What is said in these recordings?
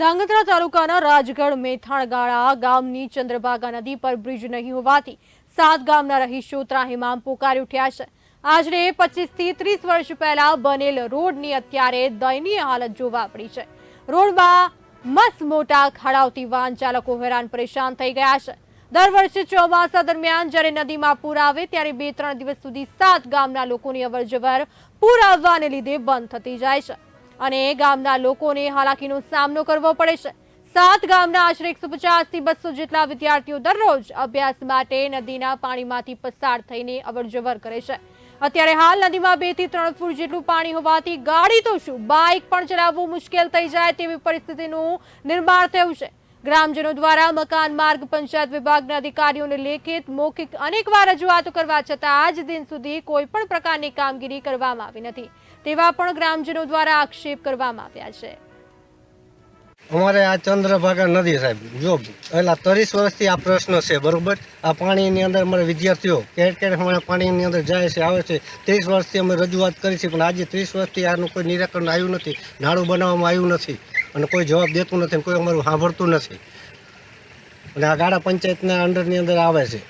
ધાંગધ્રા તાલુકાના રાજગઢ મેથાણગાળા ગામની ચંદ્રભાગા નદી પર બ્રિજ નહીં હોવાથી સાત ગામના રહીશો ત્રાહિમામ પોકારી ઉઠ્યા છે. આશરે પચીસથી ત્રીસ વર્ષ પહેલા બનેલ રોડની અત્યારે દયનીય હાલત જોવા પડી છે. રોડમાં મસ્ત મોટા ખાડાવતી વાહન ચાલકો હેરાન પરેશાન થઈ ગયા છે. દર વર્ષે ચોમાસા દરમિયાન જ્યારે નદીમાં પૂર આવે ત્યારે બે ત્રણ દિવસ સુધી સાત ગામના લોકોની અવરજવર પૂર આવવાને લીધે બંધ થતી જાય છે. અને ગામના લોકોને હાલાકીનો સામનો કરવો પડે છે. સાત ગામના આશરે એકસો પચાસથી બસો જેટલા વિદ્યાર્થીઓ દરરોજ અભ્યાસ માટે નદીના પાણીમાંથી પસાર થઈને અવરજવર કરે છે. અત્યારે હાલ નદીમાં બેથી ત્રણ ફૂટ જેટલું પાણી હોવાથી ગાડી તો શું? બાઇક પણ ચલાવવું મુશ્કેલ થઈ જાય તેવી પરિસ્થિતિનું નિર્માણ થયું છે. ગ્રામજનો દ્વારા મકાન માર્ગ પંચાયત વિભાગના અધિકારીઓને લેખિત, મૌખિક અનેકવાર રજૂઆતો કરવા છતાં આજ દિન સુધી કોઈ પણ પ્રકારની કામગીરી કરવામાં આવી નથી. તેવા પણ ગ્રામજનો દ્વારા આક્ષેપ કરવામાં આવ્યા છે. અમારે આ ચંદ્રભાગા નદી સાહેબ, જો પહેલા ત્રીસ વર્ષથી આ પ્રશ્ન છે, બરોબર? આ પાણીની અંદર અમારે વિદ્યાર્થીઓ કેર કેર અમારે પાણીની અંદર જાય છે, આવે છે. ત્રીસ વર્ષથી અમે રજૂઆત કરી છે, પણ આજે ત્રીસ વર્ષથી આનું કોઈ નિરાકરણ આવ્યું નથી, નાળું બનાવવામાં આવ્યું નથી, અને કોઈ જવાબ દેતું નથી કોઈ અમારું સાંભળતું નથી. અને આ ગાડા પંચાયતના અંડરની અંદર આવે છે.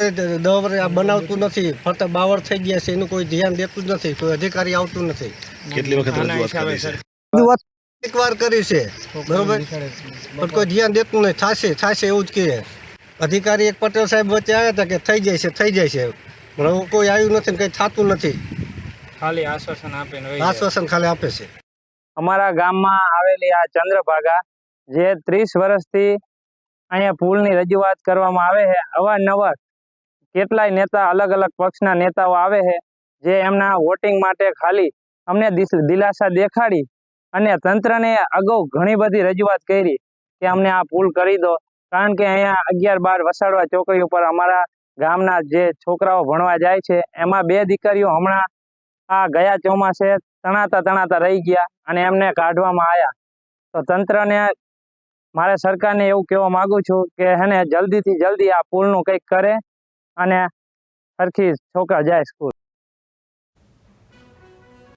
આ બનાવતું નથી. ફક્ત બાવળ થઈ ગયા છે એનું કોઈ ધ્યાન દેતું જ નથી કોઈ અધિકારી આવતું નથી. કેટલી વખત રજૂઆત કરી એકવાર કરી છે બરોબર? પણ કોઈ ધ્યાન દેતું નહીં થશે થશે એવું જ કહે. અધિકારી એક પટેલ સાહેબ વચ્ચે આવ્યા હતા કે થઈ જાય છે થઈ જાય છે. પણ કોઈ આવ્યું નથી કંઈ થતું નથી. ખાલી આશ્વાસન આપે આશ્વાસન ખાલી આપે છે. અમારા ગામમાં આવેલી આ ચંદ્રભાગા જે ત્રીસ વર્ષથી અહીંયા પુલની રજૂઆત કરવામાં આવે છે અવારનવાર કેટલાય નેતા અલગ અલગ પક્ષના નેતાઓ આવે છે, જે એમના વોટિંગ માટે ખાલી અમને દિલાસા દેખાડી અને તંત્રને અગાઉ ઘણી બધી રજૂઆત કરી કે અમને આ પુલ કરી દો. કારણ કે અહીંયા અગિયાર બાર વસાડવા ચોકડી ઉપર અમારા ગામના જે છોકરાઓ ભણવા જાય છે, એમાં બે દીકરીઓ હમણાં આ ગયા ચોમાસે તણાતા તણાતા રહી ગયા અને એમને કાઢવામાં આવ્યા તો તંત્રને મારે સરકારને એવું કહેવા માગું છું કે હેને જલ્દીથી જલ્દી આ પુલનું કંઈક કરે અને સરખી છોકરા જાય સ્કૂલ